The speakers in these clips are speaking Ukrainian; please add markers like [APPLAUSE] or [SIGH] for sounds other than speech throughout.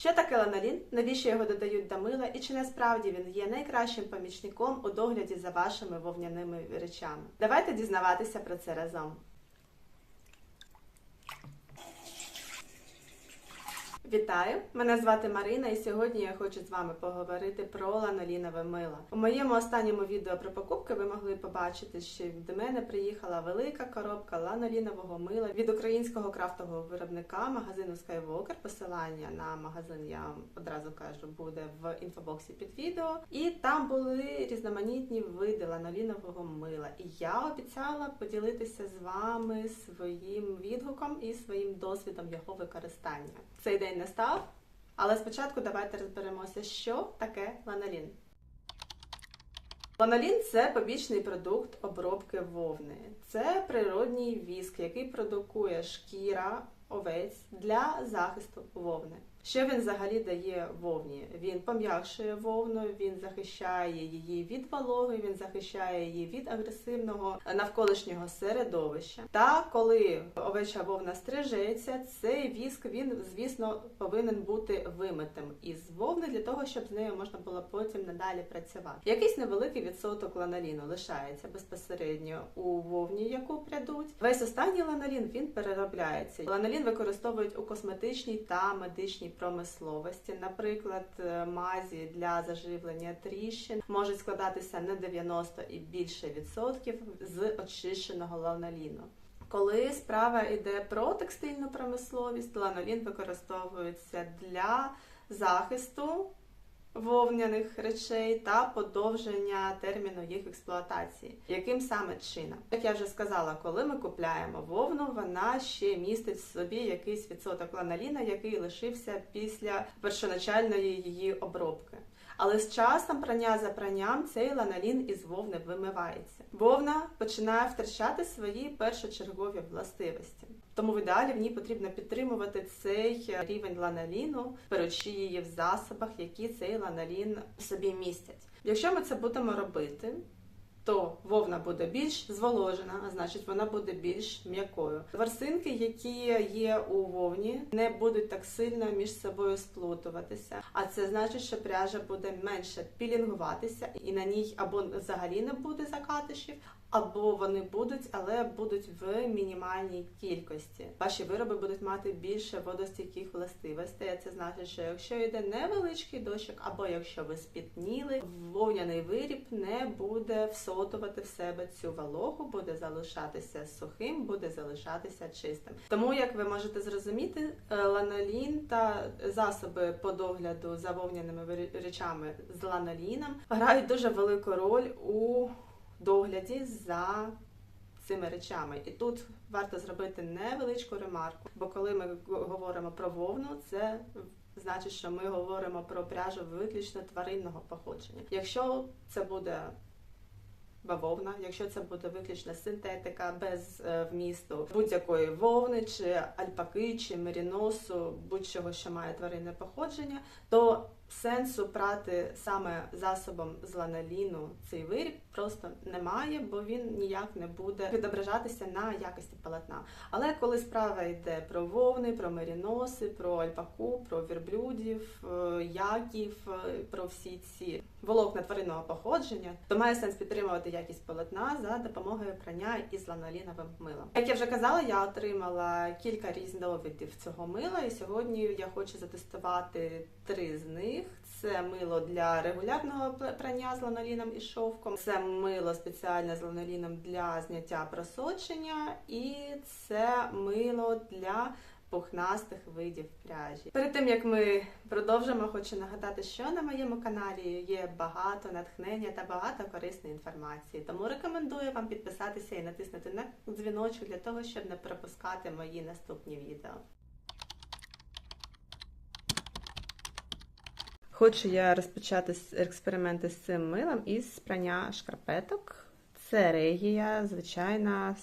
Що таке ланолін? Навіщо його додають до мила? І чи насправді він є найкращим помічником у догляді за вашими вовняними речами? Давайте дізнаватися про це разом. Вітаю! Мене звати Марина, і сьогодні я хочу з вами поговорити про ланолінове мило. У моєму останньому відео про покупки ви могли побачити, що до мене приїхала велика коробка ланолінового мила від українського крафтового виробника магазину Skywalker. Посилання на магазин я вам одразу кажу буде в інфобоксі під відео. І там були різноманітні види ланолінового мила. І я обіцяла поділитися з вами своїм відгуком і своїм досвідом його використання. Цей день настав, але спочатку давайте розберемося, що таке ланолін. Ланолін це побічний продукт обробки вовни. Це природній віск, який продукує шкіра овець для захисту вовни. Що він взагалі дає вовні? Він пом'якшує вовну, він захищає її від вологи, він захищає її від агресивного навколишнього середовища. Та коли овеча вовна стрижеться, цей віск він, звісно, повинен бути вимитим із вовни для того, щоб з нею можна було потім надалі працювати. Якийсь невеликий відсоток ланоліну лишається безпосередньо у вовні, яку прядуть. Весь останній ланолін він переробляється. Ланолін використовують у косметичній та медичній промисловості. Наприклад, е, мазі для заживлення тріщин можуть складатися на 90 і більше відсотків з очищеного ланоліну. Коли справа йде про текстильну промисловість, ланолін використовується для захисту вовняних речей та подовження терміну їх експлуатації. Яким саме чином? Як я вже сказала, коли ми купляємо вовну, вона ще містить в собі якийсь відсоток ланоліна, який лишився після першоначальної її обробки. Але з часом прання за пранням цей ланолін із вовни вимивається. Вовна починає втрачати свої першочергові властивості. Тому в ідеалі в ній потрібно підтримувати цей рівень ланоліну, беручи її в засобах, які цей ланолін в собі містять. Якщо ми це будемо робити, то вовна буде більш зволожена, а значить вона буде більш м'якою. Ворсинки, які є у вовні, не будуть так сильно між собою сплутуватися. А це значить, що пряжа буде менше пілінгуватися, і на ній або взагалі не буде закатишів, або вони будуть, але будуть в мінімальній кількості. Ваші вироби будуть мати більше водостійких властивостей. Це значить, що якщо йде невеличкий дощик, або якщо ви спітніли, вовняний виріб не буде всотувати в себе цю вологу, буде залишатися сухим, буде залишатися чистим. Тому, як ви можете зрозуміти, е, ланолін та засоби по догляду за вовняними речами з ланоліном грають дуже велику роль у догляді за цими речами. І тут варто зробити невеличку ремарку, бо коли ми говоримо про вовну, це значить, що ми говоримо про пряжу виключно тваринного походження. Якщо це буде бавовна, якщо це буде виключно синтетика без е, вмісту будь-якої вовни, чи альпаки, чи меріносу, будь-чого, що має тваринне походження, то сенсу прати саме засобом з ланоліну цей виріб просто немає, бо він ніяк не буде відображатися на якості полотна. Але коли справа йде про вовни, про меріноси, про альпаку, про вірблюдів, е, яків, е, про всі ці волокна тваринного походження, то має сенс підтримувати якість полотна за допомогою прання із ланоліновим милом. Як я вже казала, я отримала кілька різновидів цього мила, і сьогодні я хочу затестувати три з них. Це мило для регулярного прання з ланоліном і шовком, це мило спеціальне з ланоліном для зняття просочення, і це мило для пухнастих видів пряжі. Перед тим як ми продовжимо, хочу нагадати, що на моєму каналі є багато натхнення та багато корисної інформації. Тому рекомендую вам підписатися і натиснути на дзвіночок для того, щоб не пропускати мої наступні відео. Хочу я розпочати експерименти з цим милом із прання шкарпеток. Це регія, звичайна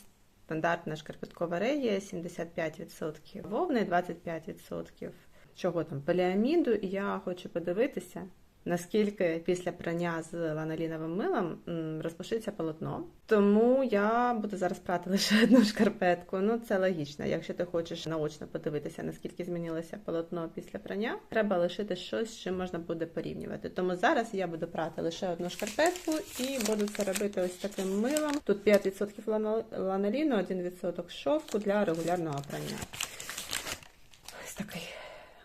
стандартна шкарпеткова регія, 75% вовни, 25% чого там, поліаміду. І я хочу подивитися, наскільки після прання з ланоліновим милом розпушиться полотно. Тому я буду зараз прати [LAUGHS] лише одну шкарпетку. Ну це логічно. Якщо ти хочеш наочно подивитися, наскільки змінилося полотно після прання, треба лишити щось, чим можна буде порівнювати. Тому зараз я буду прати лише одну шкарпетку і буду це робити ось таким милом. Тут 5% лано- ланоліну, 1% шовку для регулярного прання.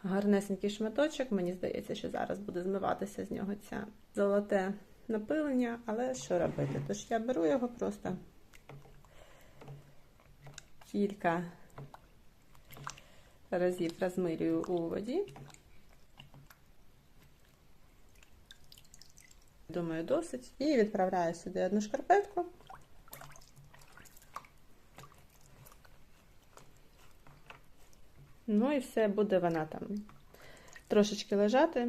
Гарнесенький шматочок. Мені здається, що зараз буде змиватися з нього ця золоте напилення, але що робити? Тож я беру його просто кілька разів розмирюю у воді. Думаю, досить. І відправляю сюди одну шкарпетку. Ну і все, буде вона там трошечки лежати.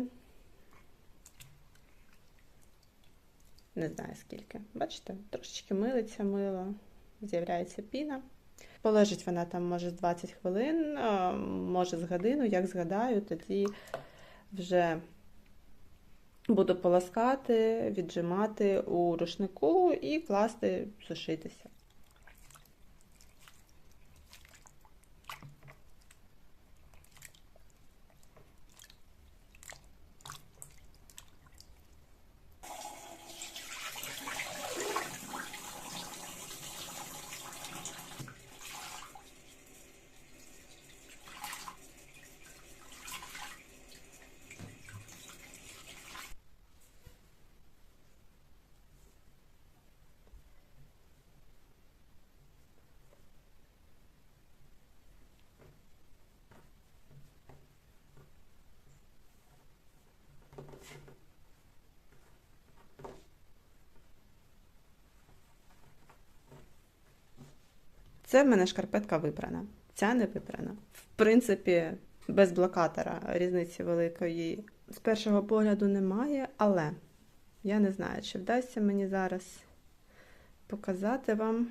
Не знаю скільки. Бачите, трошечки милиться мило, з'являється піна. Полежить вона там, може, з 20 хвилин, може з годину, як згадаю, тоді вже буду полоскати, віджимати у рушнику і класти сушитися. Це в мене шкарпетка випрана. Ця не випрана. В принципі, без блокатора різниці великої з першого погляду немає, але я не знаю, чи вдасться мені зараз показати вам.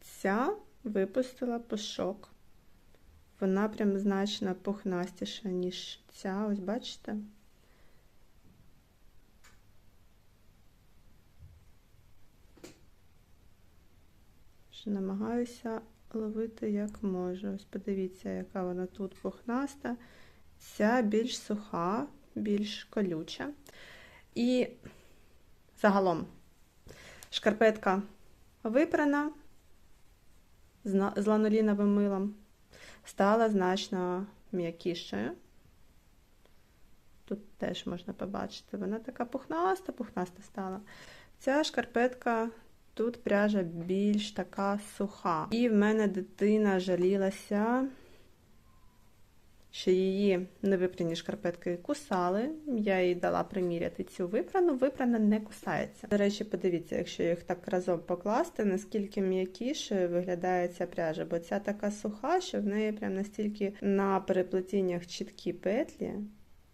Ця випустила пушок. Вона прям значно пухнастіша, ніж ця. Ось бачите? Намагаюся ловити як можу. Ось подивіться, яка вона тут пухнаста. Ця більш суха, більш колюча. І загалом шкарпетка випрана з ланоліновим милом, стала значно м'якішою. Тут теж можна побачити, вона така пухнаста, пухнаста стала. Ця шкарпетка Тут пряжа більш така суха. І в мене дитина жалілася, що її невипрані шкарпетки кусали. Я їй дала приміряти цю випрану, випрана не кусається. До речі, подивіться, якщо їх так разом покласти, наскільки м'якіше виглядає ця пряжа, бо ця така суха, що в неї прям настільки на переплетіннях чіткі петлі,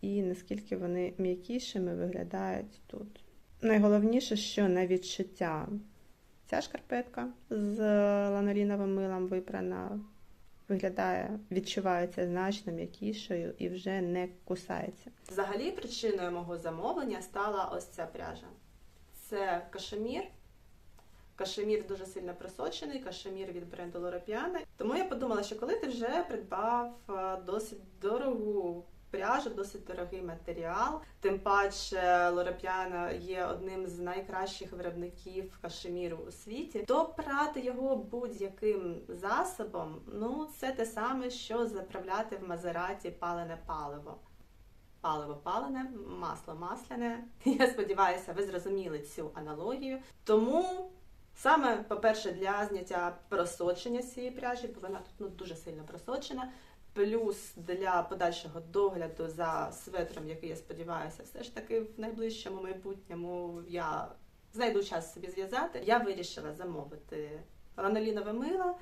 і наскільки вони м'якішими виглядають тут. Найголовніше, що на відчуття Ця шкарпетка з ланоліновим милом випрана виглядає, відчувається значно м'якішою і вже не кусається. Взагалі, причиною мого замовлення стала ось ця пряжа. Це кашемір. Кашемір дуже сильно просочений, кашемір від бренду Лороpiana. Тому я подумала, що коли ти вже придбав е, досить дорогу пряжу, досить дорогий матеріал. Тим паче Лороп'яна є одним з найкращих виробників кашеміру у світі. То прати його будь-яким засобом, ну це те саме, що заправляти в Мазераті палене паливо. Паливо палене, масло масляне. [LAUGHS] Я сподіваюся, ви зрозуміли цю аналогію. Тому саме, по-перше, для зняття просочення цієї пряжі, бо вона тут ну, дуже сильно просочена. Плюс для подальшого догляду за светром, який я сподіваюся, все ж таки в найближчому майбутньому я знайду час собі зв'язати. Я вирішила замовити ланолінове мило.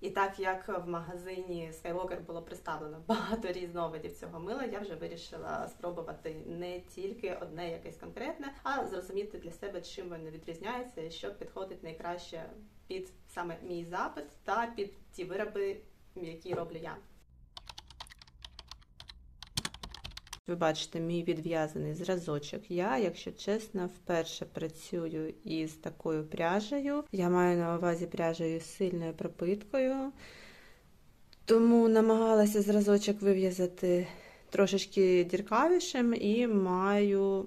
І так як в магазині Skywalker було представлено багато різновидів цього мила, я вже вирішила спробувати не тільки одне якесь конкретне, а зрозуміти для себе, чим воно відрізняється і що підходить найкраще під саме мій запит та під ті вироби, які роблю я. Ви бачите мій відв'язаний зразочок. Я, якщо чесно, вперше працюю із такою пряжею. Я маю на увазі пряжею з сильною пропиткою, тому намагалася зразочок вив'язати трошечки діркавішим і маю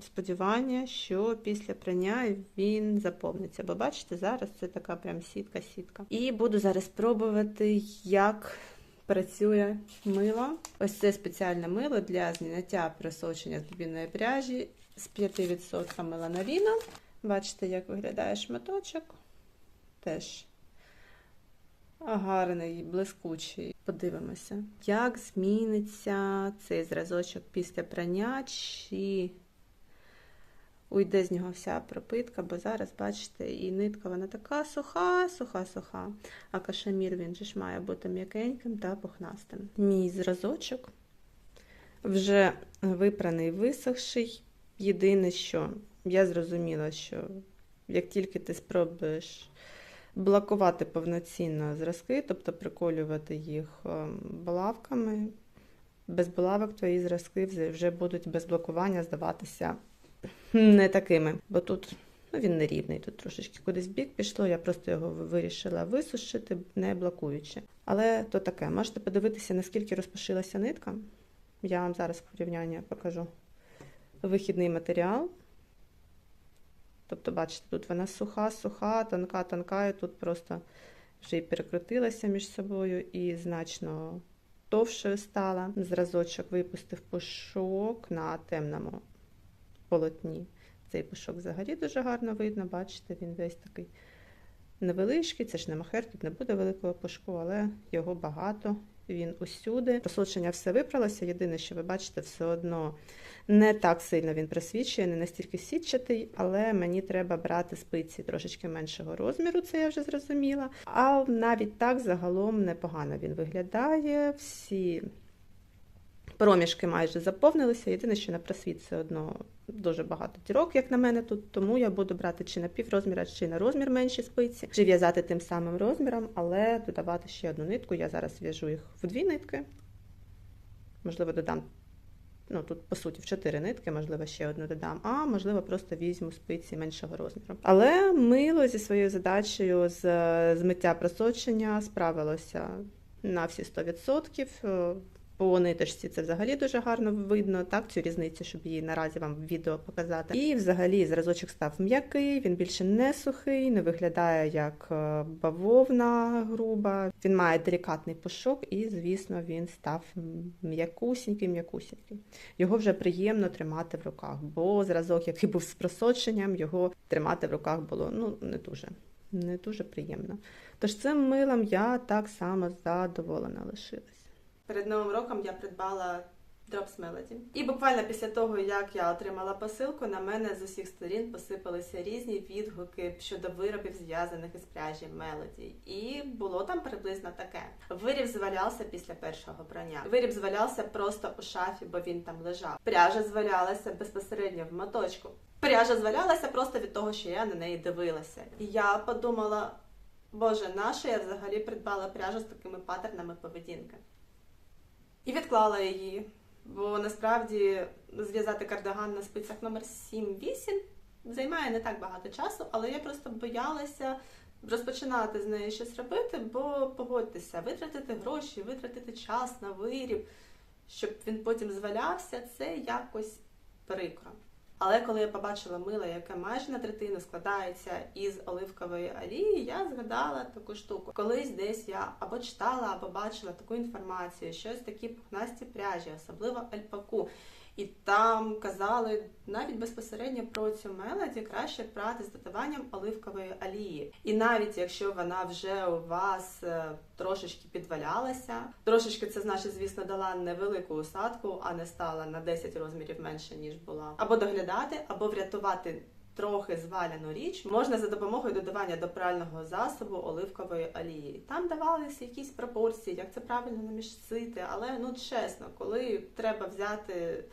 сподівання, що після прання він заповниться. Бо бачите, зараз це така прям сітка-сітка. І буду зараз пробувати, як працює мило. Ось це спеціальне мило для зняття просочення з пряжі з 5% мелановіну. Бачите, як виглядає шматочок. Теж гарний, блискучий. Подивимося, як зміниться цей зразочок після прання, чи уйде з нього вся пропитка, бо зараз, бачите, і нитка вона така суха, суха, суха. А кашемір він же ж має бути м'якеньким та пухнастим. Мій зразочок вже випраний, висохший. Єдине, що я зрозуміла, що як тільки ти спробуєш блокувати повноцінно зразки, тобто приколювати їх булавками, без булавок твої зразки вже будуть без блокування здаватися не такими. Бо тут ну, він не рівний, тут трошечки кудись бік пішло, я просто його вирішила висушити, не блокуючи. Але то таке, можете подивитися, наскільки розпошилася нитка. Я вам зараз в порівняння покажу вихідний матеріал. Тобто, бачите, тут вона суха, суха, тонка, тонка, і тут просто вже і перекрутилася між собою і значно товшою стала. Зразочок випустив пушок на темному полотні. Цей пушок взагалі дуже гарно видно, бачите, він весь такий невеличкий, це ж не махер, тут не буде великого пушку, але його багато, він усюди. Просочення все випралося. Єдине, що ви бачите, все одно не так сильно він просвічує, не настільки сітчатий, але мені треба брати спиці трошечки меншого розміру, це я вже зрозуміла. А навіть так загалом непогано він виглядає. Всі проміжки майже заповнилися. Єдине, що на просвіт все одно дуже багато дірок, як на мене тут, тому я буду брати чи на піврозміра, чи на розмір менші спиці, чи в'язати тим самим розміром, але додавати ще одну нитку. Я зараз в'яжу їх в дві нитки. Можливо, додам. Ну, тут, по суті, в чотири нитки, можливо, ще одну додам, а можливо, просто візьму спиці меншого розміру. Але мило зі своєю задачею з змиття просочення справилося на всі 100%. По ниточці це взагалі дуже гарно видно, так, цю різницю, щоб її наразі вам в відео показати. І взагалі зразочок став м'який, він більше не сухий, не виглядає як е, бавовна груба. Він має делікатний пушок, і, звісно, він став м'якусінький, м'якусінький. Його вже приємно тримати в руках, бо зразок, який був з просоченням, його тримати в руках було ну, не дуже. Не дуже приємно. Тож цим милом я так само задоволена лишилась. Перед новим роком я придбала Drops Melody. І буквально після того, як я отримала посилку, на мене з усіх сторін посипалися різні відгуки щодо виробів, зв'язаних із пряжі Melody. І було там приблизно таке: виріб звалявся після першого прання. Виріб звалявся просто у шафі, бо він там лежав. Пряжа звалялася безпосередньо в моточку. Пряжа звалялася просто від того, що я на неї дивилася. І я подумала: боже, нащо я взагалі придбала пряжу з такими паттернами поведінки? І відклала її. Бо насправді зв'язати кардиган на спицях номер 7-8 займає не так багато часу, але я просто боялася розпочинати з нею щось робити, бо погодьтеся, витратити гроші, витратити час на виріб, щоб він потім звалявся, це якось прикро. Але коли я побачила мило, яке майже на третину складається із оливкової олії, я згадала таку штуку. Колись десь я або читала, або бачила таку інформацію, щось такі пухнасті пряжі, особливо альпаку. І там казали навіть безпосередньо про цю мелоді краще прати з додаванням оливкової олії. І навіть якщо вона вже у вас е, трошечки підвалялася, трошечки це значить, звісно, дала невелику усадку, а не стала на 10 розмірів менше ніж була, або доглядати, або врятувати. Трохи зваляну річ можна за допомогою додавання до прального засобу оливкової олії. Там давалися якісь пропорції, як це правильно намішсити, але ну чесно, коли треба взяти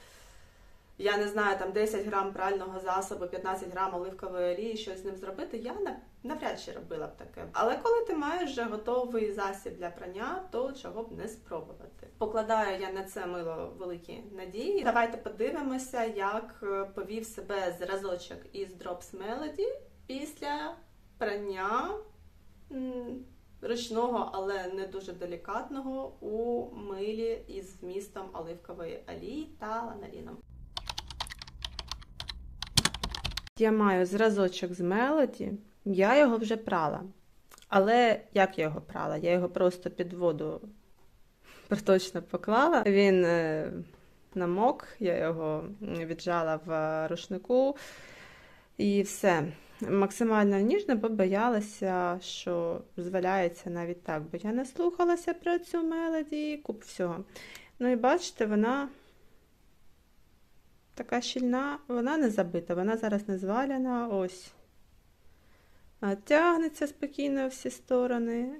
я не знаю, там 10 грам прального засобу, 15 грам оливкової олії, щось з ним зробити, я навряд чи робила б таке. Але коли ти маєш вже готовий засіб для прання, то чого б не спробувати. Покладаю я на це мило великі надії. Давайте подивимося, як е, повів себе зразочок із Drops Melody після прання ручного, але не дуже делікатного у милі із вмістом оливкової олії та ланоліном. Я маю зразочок з Мелоді, я його вже прала. Але як я його прала? Я його просто під воду проточно поклала. Він е, намок, я його віджала в рушнику і все. Максимально ніжно, бо боялася, що зваляється навіть так, бо я не слухалася про цю мелоді, куп всього. Ну і бачите, вона така щільна, вона не забита, вона зараз не зваляна, ось. Тягнеться спокійно всі сторони.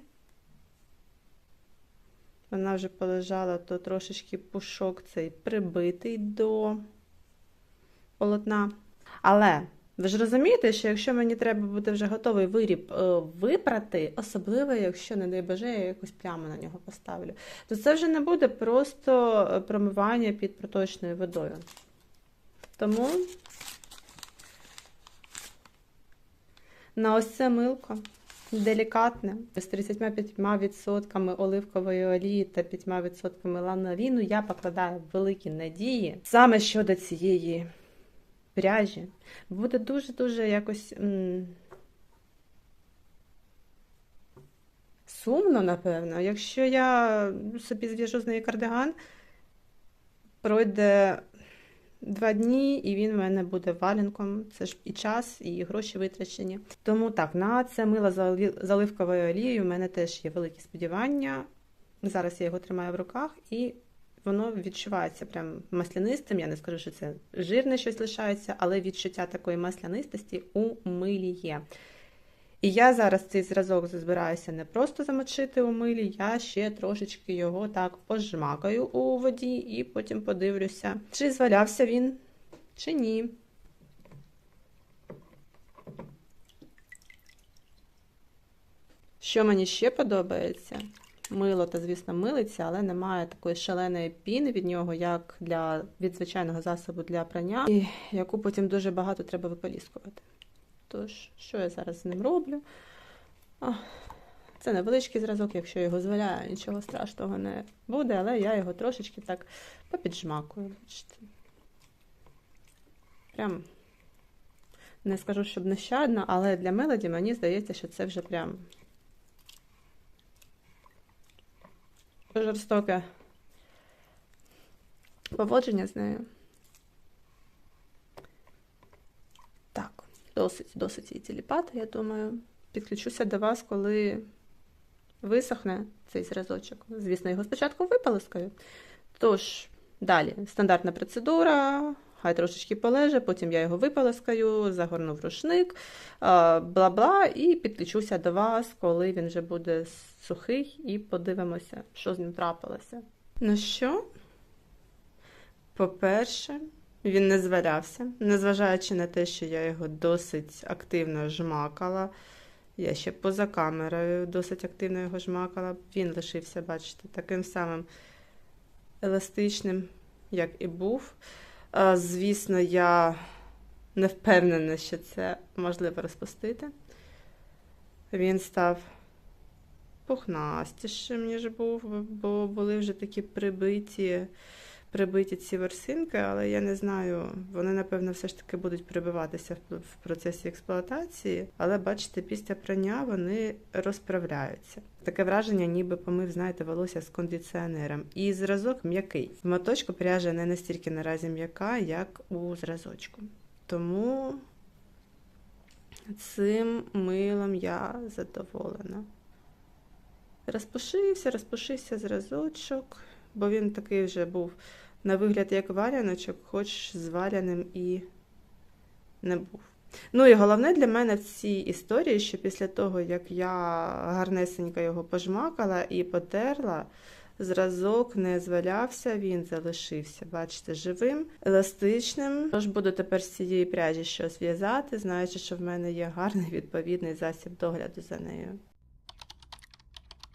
Вона вже полежала, то трошечки пушок цей прибитий до полотна. Але ви ж розумієте, що якщо мені треба буде вже готовий виріб е, випрати, особливо, якщо, не дай Боже, я якусь пляму на нього поставлю, то це вже не буде просто е, промивання під проточною водою. Тому на ось це милко делікатне з 35% оливкової олії та 5% ланоліну я покладаю великі надії саме щодо цієї пряжі. Буде дуже-дуже якось сумно, напевно. Якщо я собі зв'яжу з неї кардиган, пройде два дні, і він в мене буде валенком. Це ж і час, і гроші витрачені. Тому так, на це мило з оливковою олією в мене теж є великі сподівання. Зараз я його тримаю в руках, і воно відчувається прям маслянистим. Я не скажу, що це жирне щось лишається, але відчуття такої маслянистості у милі є. І я зараз цей зразок збираюся не просто замочити у милі, я ще трошечки його так пожмакаю у воді і потім подивлюся, чи звалявся він, чи ні. Що мені ще подобається? Мило та, звісно, милиться, але немає такої шаленої піни від нього, як для від звичайного засобу для прання, і яку потім дуже багато треба виполіскувати. Тож, що я зараз з ним роблю? Це невеличкий зразок, якщо його зваляю, нічого страшного не буде, але я його трошечки так попіджмакую. бачите. Прям не скажу, щоб нещадно, але для мелоді мені здається, що це вже прям жорстоке поводження з нею. Так, досить, досить її тіліпати, я думаю. Підключуся до вас, коли висохне цей зразочок. Звісно, його спочатку виполоскаю. Тож, далі стандартна процедура. Хай трошечки полеже, потім я його виполоскаю, загорну в рушник, бла-бла, і підключуся до вас, коли він вже буде сухий, і подивимося, що з ним трапилося. Ну що? По-перше, він не звалявся, незважаючи на те, що я його досить активно жмакала. Я ще поза камерою досить активно його жмакала. Він лишився, бачите, таким самим еластичним, як і був. Звісно, я не впевнена, що це можливо розпустити. Він став пухнастішим, ніж був, бо були вже такі прибиті прибиті ці ворсинки, але я не знаю, вони, напевно, все ж таки будуть прибиватися в процесі експлуатації. Але бачите, після прання вони розправляються. Таке враження, ніби помив, знаєте, волосся з кондиціонером. І зразок м'який. В моточку пряжа не настільки наразі м'яка, як у зразочку. Тому цим милом я задоволена. Розпушився, розпушився зразочок, бо він такий вже був на вигляд як варяночок, хоч зваряним і не був. Ну і головне для мене в цій історії, що після того, як я гарнесенько його пожмакала і потерла, Зразок не звалявся, він залишився, бачите, живим, еластичним. Тож буду тепер з цієї пряжі щось в'язати, знаючи, що в мене є гарний відповідний засіб догляду за нею.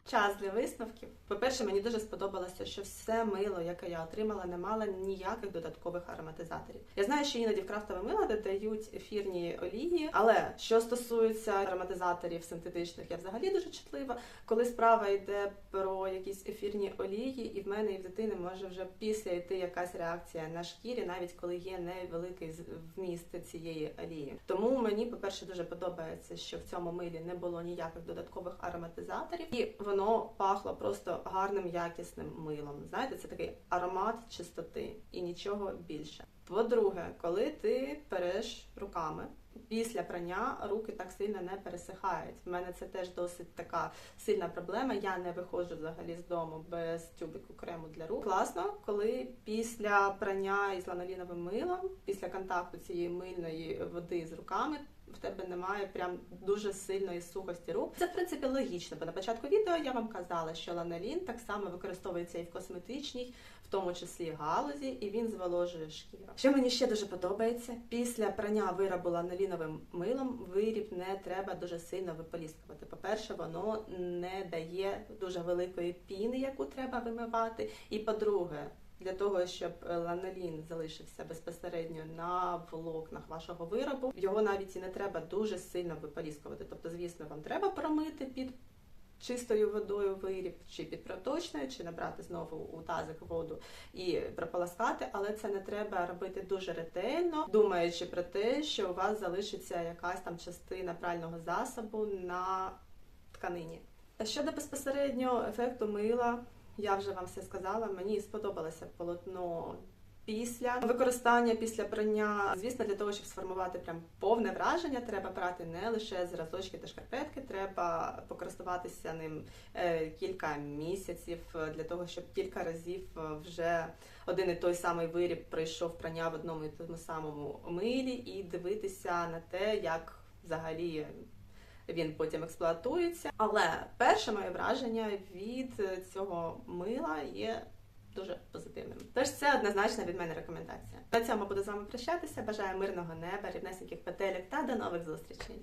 Час для висновків. По-перше, мені дуже сподобалося, що все мило, яке я отримала, не мало ніяких додаткових ароматизаторів. Я знаю, що іноді в крафтове мило додають ефірні олії, але що стосується ароматизаторів синтетичних, я взагалі дуже чутлива. Коли справа йде про якісь ефірні олії, і в мене і в дитини може вже після йти якась реакція на шкірі, навіть коли є невеликий вміст цієї олії. Тому мені, по-перше, дуже подобається, що в цьому милі не було ніяких додаткових ароматизаторів, і воно пахло просто гарним якісним милом. Знаєте, це такий аромат чистоти і нічого більше. По-друге, коли ти переш руками. Після прання руки так сильно не пересихають. В мене це теж досить така сильна проблема. Я не виходжу взагалі з дому без тюбику крему для рук. Класно, коли після прання із ланоліновим милом, після контакту цієї мильної води з руками. В тебе немає прям дуже сильної сухості рук. Це в принципі логічно, бо на початку відео я вам казала, що ланолін так само використовується і в косметичній, в тому числі галузі, і він зволожує шкіру. Що мені ще дуже подобається, після прання виробу ланоліновим милом виріб не треба дуже сильно виполіскувати. По-перше, воно не дає дуже великої піни, яку треба вимивати. І по-друге, для того, щоб е, ланолін залишився безпосередньо на волокнах вашого виробу, його навіть і не треба дуже сильно виполіскувати. Тобто, звісно, вам треба промити під чистою водою виріб, чи під проточною, чи набрати знову у тазик воду і прополоскати, але це не треба робити дуже ретельно, думаючи про те, що у вас залишиться якась там частина прального засобу на тканині. Щодо безпосередньо ефекту мила, я вже вам все сказала. Мені сподобалося полотно після використання, після прання. Звісно, для того, щоб сформувати прям повне враження, треба брати не лише зразочки та шкарпетки, треба покористуватися ним е, кілька місяців е, для того, щоб кілька разів е, вже один і той самий виріб пройшов прання в одному і тому самому милі, і дивитися на те, як взагалі він потім експлуатується. Але перше моє враження від цього мила є дуже позитивним. Тож це однозначно від мене рекомендація. На цьому буду з вами прощатися. Бажаю мирного неба, рівнесеньких петелів та до нових зустрічей.